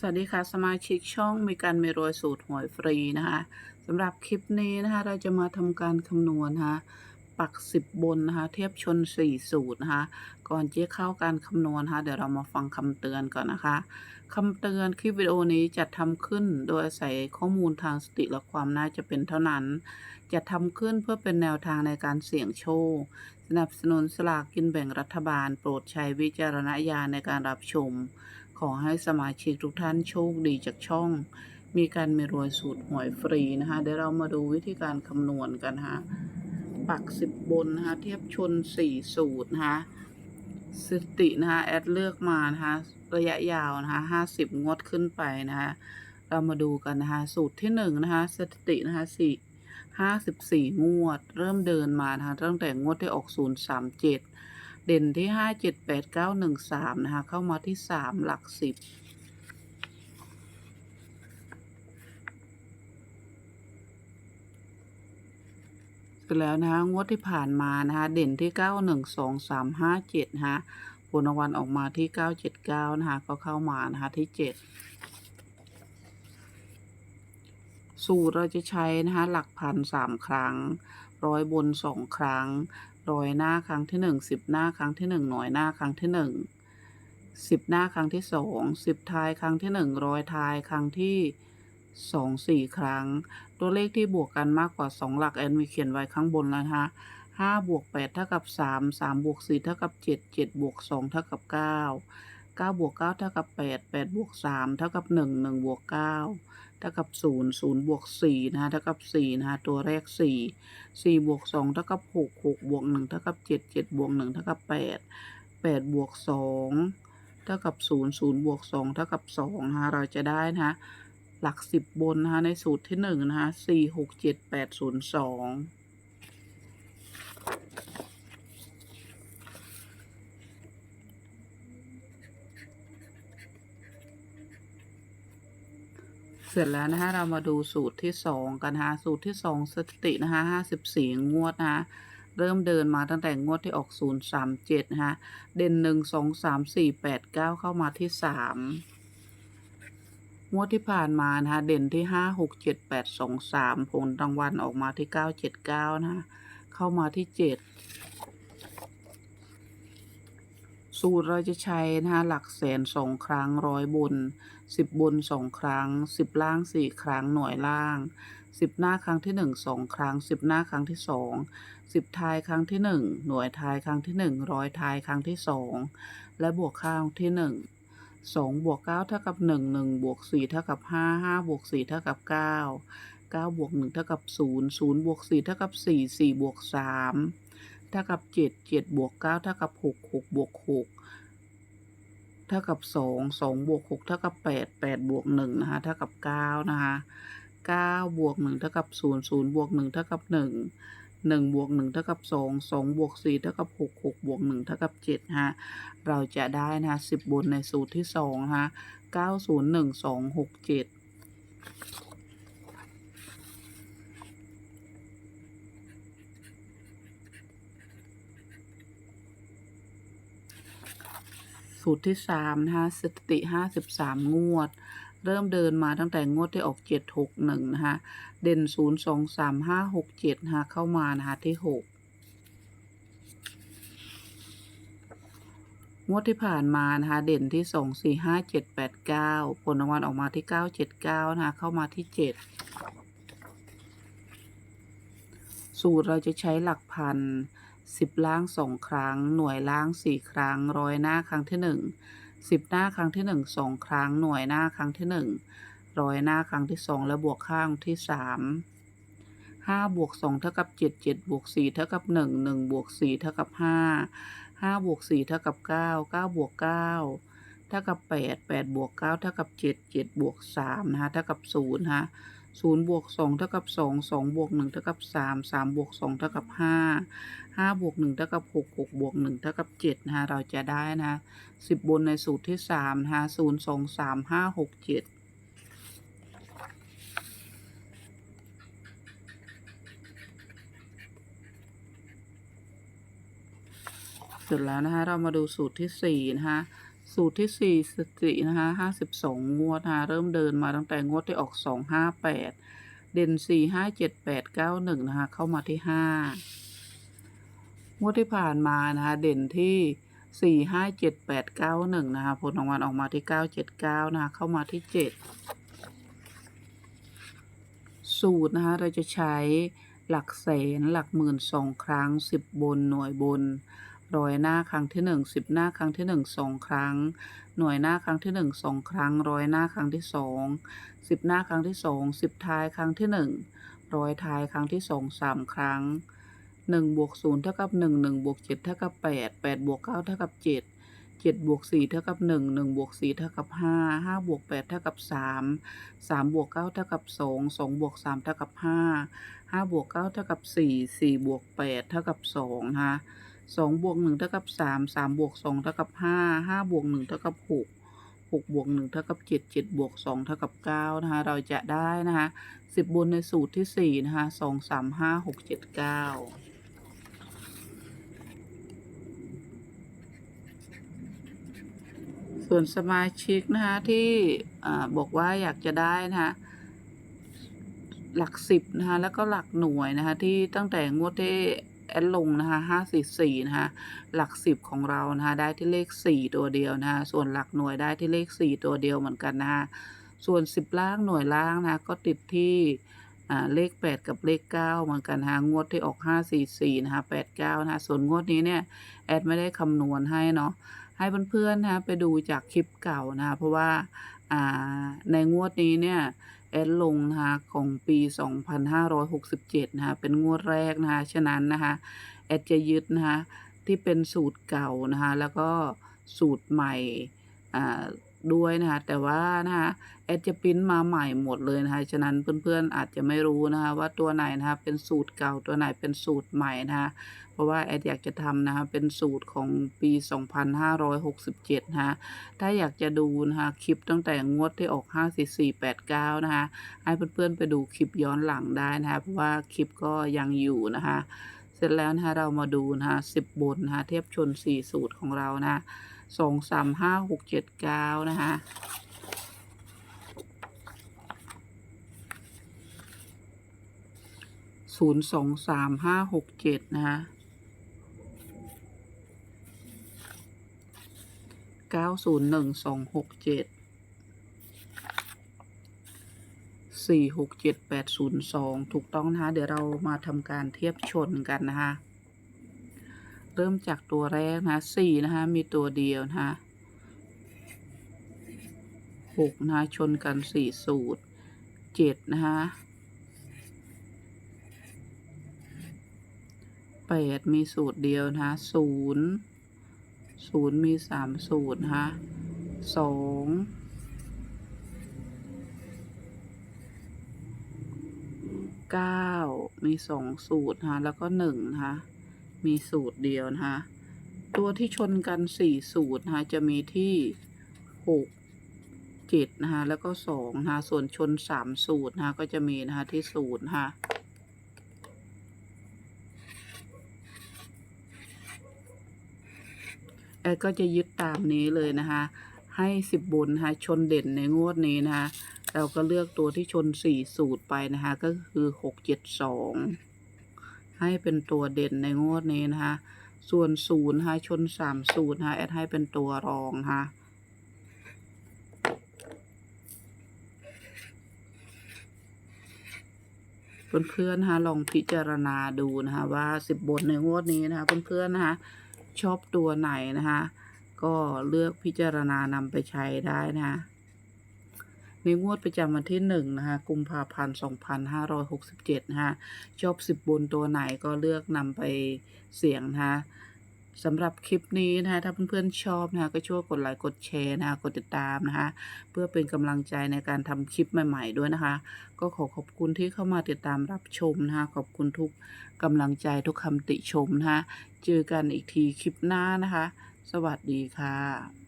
สวัสดีค่ะ สมาชิกช่องมีการมีรวยสูตรหวยฟรีนะคะสำหรับคลิปนี้นะคะเราจะมาทำการคำนวณนะคะปักสิบบนนะคะเทียบชนสี่สูตรนะคะก่อนจะเข้าการคำนวณนะคะเดี๋ยวเรามาฟังคำเตือนก่อนนะคะคำเตือนคลิปวิดีโอนี้จะทำขึ้นโดยอาศัยข้อมูลทางสติและความน่าจะเป็นเท่านั้นจะทำขึ้นเพื่อเป็นแนวทางในการเสี่ยงโชคสนับสนุนสลากกินแบ่งรัฐบาล โปรดใช้วิจารณญาณในการรับชม ขอให้สมาชิกทุกท่านโชคดีจากช่อง มีการมีรวยสูตรหวยฟรีนะคะเดี๋ยวเรามาดูวิธีการคำนวณกันนะคะปักสิบบนนะคะเทียบชนสี่สูตรนะคะสตินะคะแอดเลือกมานะคะระยะยาวนะคะห้าสิบงวดขึ้นไปนะคะเรามาดูกันนะคะสูตรที่หนึ่งนะคะสตินะคะสี่ห้าสิบสี่งวด เริ่มเดินมานะคะตั้งแต่งวดที่ออกศูนย์สามเจ็ด เด่นที่ห้าเจ็ดแปดเก้าหนึ่งสามนะคะ เข้ามาที่สามหลักสิบเสร็จแล้วนะคะงวดที่ผ่านมานะคะเด่นที่เก้าหนึ่งสองสามห้าเจ็ดนะคะผลรางวัลออกมาที่เก้าเจ็ดเก้านะคะก็เข้ามานะคะที่เจ็ดสูตรเราจะใช้นะคะหลักพันสามครั้ง ร้อยบนสองครั้ง ร้อยหน้าครั้งที่หนึ่งสิบหน้าครั้งที่หนึ่งหน่วยหน้าครั้งที่หนึ่งสิบหน้าครั้งที่สองสิบท้ายครั้งที่หนึ่งร้อยท้ายครั้งที่สองสี่ครั้ง ตัวเลขที่บวกกันมากกว่าสองหลักแอนมีเขียนไว้ข้างบนแล้วนะคะห้าบวกแปดเท่ากับสามสามบวกสี่เท่ากับเจ็ดเจ็ดบวกสองเท่ากับเก้า เก้าบวกเก้าเท่ากับแปดแปดบวกสามเท่ากับหนึ่งหนึ่งบวกเก้าเท่ากับศูนย์ศูนย์บวกสี่นะคะเท่ากับสี่นะคะตัวแรกสี่สี่บวกสองเท่ากับหกหกบวกหนึ่งเท่ากับเจ็ดเจ็ดบวกหนึ่งเท่ากับแปดแปดบวกสองเท่ากับศูนย์ศูนย์บวกสองเท่ากับสองนะคะเราจะได้นะคะหลักสิบบนนะคะในสูตรที่หนึ่งนะคะสี่หกเจ็ดแปดศูนย์สอง เสร็จแล้วนะคะเรามาดูสูตรที่สองกันนะคะสูตรที่สองสถิตินะคะห้าสิบสี่งวดนะคะเริ่มเดินมาตั้งแต่งวดที่ออกศูนย์สามเจ็ดนะคะเด่นหนึ่งสองสามสี่แปดเก้าเข้ามาที่สามงวดที่ผ่านมานะคะเด่นที่ห้าหกเจ็ดแปดสองสามผลรางวัลออกมาที่เก้าเจ็ดเก้านะคะเข้ามาที่เจ็ด สูตรเราจะใช้นะคะหลักแสนสองครั้งร้อยบนสิบบนสองครั้งสิบล่างสี่ครั้งหน่วยล่างสิบหน้าครั้งที่หนึ่งสองครั้งสิบหน้าครั้งที่สองสิบท้ายครั้งที่หนึ่งหน่วยท้ายครั้งที่หนึ่งร้อยท้ายครั้งที่สองและบวกข้างที่หนึ่งสองบวกเก้าเท่ากับหนึ่งหนึ่งบวกสี่เท่ากับห้าห้าบวกสี่เท่ากับเก้าเก้าบวกหนึ่งเท่ากับศูนย์ศูนย์บวกสี่เท่ากับสี่สี่บวกสาม เท่ากับเจ็ดเจ็ดบวกเก้าเท่ากับหกหกบวกหกเท่ากับสองสองบวกหกเท่ากับแปดแปดบวกหนึ่งนะคะเท่ากับเก้านะคะเก้าบวกหนึ่งเท่ากับศูนย์ศูนย์บวกหนึ่งเท่ากับหนึ่งหนึ่งบวกหนึ่งเท่ากับสองสองบวกสี่เท่ากับหกหกบวกหนึ่งเท่ากับเจ็ดฮะเราจะได้นะคะสิบบนในสูตรที่สองนะคะเก้าศูนย์หนึ่งสองหกเจ็ด สูตรที่สามนะคะสติห้าสิบสามงวด เริ่มเดินมาตั้งแต่งวดที่ออกเจ็ดหกหนึ่งนะคะเด่นศูนย์สองสามห้าหกเจ็ดนะคะเข้ามานะคะที่หกงวดที่ผ่านมานะคะเด่นที่สองสี่ห้าเจ็ดแปดเก้าผลรางวัลออกมาที่เก้าเจ็ดเก้านะคะเข้ามาที่เจ็ดสูตรเราจะใช้หลักพัน สิบล่างสองครั้ง หน่วยล่างสี่ครั้ง ร้อยหน้าครั้งที่หนึ่งสิบหน้าครั้งที่หนึ่งสองครั้ง หน่วยหน้าครั้งที่หนึ่งร้อยหน้าครั้งที่สองและบวกข้างที่สามห้าบวกสองเท่ากับเจ็ดเจ็ดบวกสี่เท่ากับหนึ่งหนึ่งบวกสี่เท่ากับห้าห้าบวกสี่เท่ากับเก้าเก้าบวกเก้าเท่ากับแปดแปดบวกเก้าเท่ากับเจ็ดเจ็ดบวกสามนะคะเท่ากับศูนย์ฮะ ศูนย์บวกสองเท่ากับสองสองบวกหนึ่งเท่ากับสามสามบวกสองเท่ากับห้าห้าบวกหนึ่งเท่ากับหกหกบวกหนึ่งเท่ากับเจ็ดนะคะเราจะได้นะสิบบนในสูตรที่สามนะคะศูนย์สองสามห้าหกเจ็ดเสร็จแล้วนะคะเรามาดูสูตรที่สี่นะคะ สูตรที่สี่สตินะคะห้าสิบสองงวดนะคะเริ่มเดินมาตั้งแต่งวดที่ออกสองห้าแปดเด่นสี่ห้าเจ็ดแปดเก้าหนึ่งนะคะเข้ามาที่ห้างวดที่ผ่านมานะคะเด่นที่สี่ห้าเจ็ดแปดเก้าหนึ่งนะคะผลรางวัลออกมาที่เก้าเจ็ดเก้านะคะเข้ามาที่เจ็ดสูตรนะคะเราจะใช้หลักแสนหลักหมื่นสองครั้งสิบบนหน่วยบน ร้อยหน้าครั้งที่หนึ่งสิบหน้าครั้งที่หนึ่งสองครั้ง หน่วยหน้าครั้งที่หนึ่งสองครั้ง ร้อยหน้าครั้งที่สองสิบหน้าครั้งที่สองสิบท้ายครั้งที่หนึ่งร้อยท้ายครั้งที่สองสามครั้งหนึ่งบวกศูนย์เท่ากับหนึ่งหนึ่งบวกเจ็ดเท่ากับแปดแปดบวกเก้าเท่ากับเจ็ดเจ็ดบวกสี่เท่ากับหนึ่งหนึ่งบวกสี่เท่ากับห้าห้าบวกแปดเท่ากับสามสามบวกเก้าเท่ากับสองสองบวกสามเท่ากับห้าห้าบวกเก้าเท่ากับสี่สี่บวกแปดเท่ากับสองนะคะ สองบวกหนึ่งเท่ากับสามสามบวกสองเท่ากับห้าห้าบวกหนึ่งเท่ากับหกหกบวกหนึ่งเท่ากับเจ็ดเจ็ดบวกสองเท่ากับเก้านะคะเราจะได้นะคะสิบบนในสูตรที่สี่นะคะสองสามห้าหกเจ็ดเก้าส่วนสมาชิกนะคะที่บอกว่าอยากจะได้นะคะหลักสิบนะคะแล้วก็หลักหน่วยนะคะที่ตั้งแต่งวดที่ แอดลงนะคะห้าสี่สี่นะคะหลักสิบของเรานะคะได้ที่เลขสี่ตัวเดียวนะคะส่วนหลักหน่วยได้ที่เลขสี่ตัวเดียวเหมือนกันนะคะส่วนสิบล่างหน่วยล่างนะคะก็ติดที่เลขแปดกับเลขเก้าเหมือนกันนะคะงวดที่ออกห้าสี่สี่นะคะแปดเก้านะคะส่วนงวดนี้เนี่ย แอดไม่ได้คำนวณให้เนาะให้เพื่อนๆนะคะไปดูจากคลิปเก่านะคะเพราะว่า ในงวดนี้เนี่ยแอดลงนะคะของปี 2567 นะคะเป็นงวดแรกนะคะฉะนั้นนะคะแอดจะยึดนะคะที่เป็นสูตรเก่านะคะแล้วก็สูตรใหม่อ่า ด้วยนะคะแต่ว่านะคะแอดจะปริ้นมาใหม่หมดเลยนะคะฉะนั้นเพื่อนๆอาจจะไม่รู้นะคะว่าตัวไหนนะคะเป็นสูตรเก่าตัวไหนเป็นสูตรใหม่นะคะเพราะว่าแอดอยากจะทำนะคะเป็นสูตรของปี 2567นะคะถ้าอยากจะดูนะคะคลิปตั้งแต่งวดที่ออก 54489นะคะให้เพื่อนๆไปดูคลิปย้อนหลังได้นะคะเพราะว่าคลิปก็ยังอยู่นะคะเสร็จแล้วนะคะเรามาดูนะคะ10บนนะคะเทียบชน4สูตรของเรานะ สองสามห้าหกเจ็ดเก้านะคะศูนย์สองสามห้าหกเจ็ดนะคะเก้าศูนย์หนึ่งสองหกเจ็ดสี่หกเจ็ดแปดศูนย์สองถูกต้องนะคะเดี๋ยวเรามาทำการเทียบชนกันนะคะ เริ่มจากตัวแรกนะสี่นะคะมีตัวเดียวนะคะหกนะคะชนกันสี่สูตรเจ็ดนะคะแปดมีสูตรเดียวนะคะศูนย์ศูนย์มีสามสูตรนะคะสองเก้ามีสองสูตรนะคะแล้วก็หนึ่งนะคะ มีสูตรเดียวนะคะ ตัวที่ชนกันสี่สูตรนะคะจะมีที่หกเจ็ดนะคะแล้วก็สองนะคะส่วนชนสามสูตรนะคะก็จะมีนะคะที่ศูนย์นะคะแอดก็จะยึดตามนี้เลยนะคะให้สิบบนนะคะชนเด่นในงวดนี้นะคะเราก็เลือกตัวที่ชนสี่สูตรไปนะคะก็คือหกเจ็ดสอง ให้เป็นตัวเด่นในงวดนี้นะคะส่วนศูนย์นะชนสามสูตรนะคะแอดให้เป็นตัวรองนะคะเพื่อนๆนะคะลองพิจารณาดูนะคะว่าสิบบนในงวดนี้นะคะเพื่อนๆนะคะชอบตัวไหนนะคะก็เลือกพิจารณานำไปใช้ได้นะคะ ในงวดประจำวันที่หนึ่งนะคะ กุมภาพันธ์สองพันห้าร้อยหกสิบเจ็ดนะคะ ชอบสิบบนตัวไหนก็เลือกนำไปเสี่ยงนะคะสำหรับคลิปนี้นะคะถ้าเพื่อนๆชอบนะคะก็ช่วยกดไลค์กดแชร์นะคะกดติดตามนะคะเพื่อเป็นกำลังใจในการทำคลิปใหม่ ๆด้วยนะคะ ก็ขอขอบคุณที่เข้ามาติดตามรับชมนะคะขอบคุณทุกกำลังใจทุกคำติชมนะคะเจอกันอีกทีคลิปหน้านะคะ สวัสดีค่ะ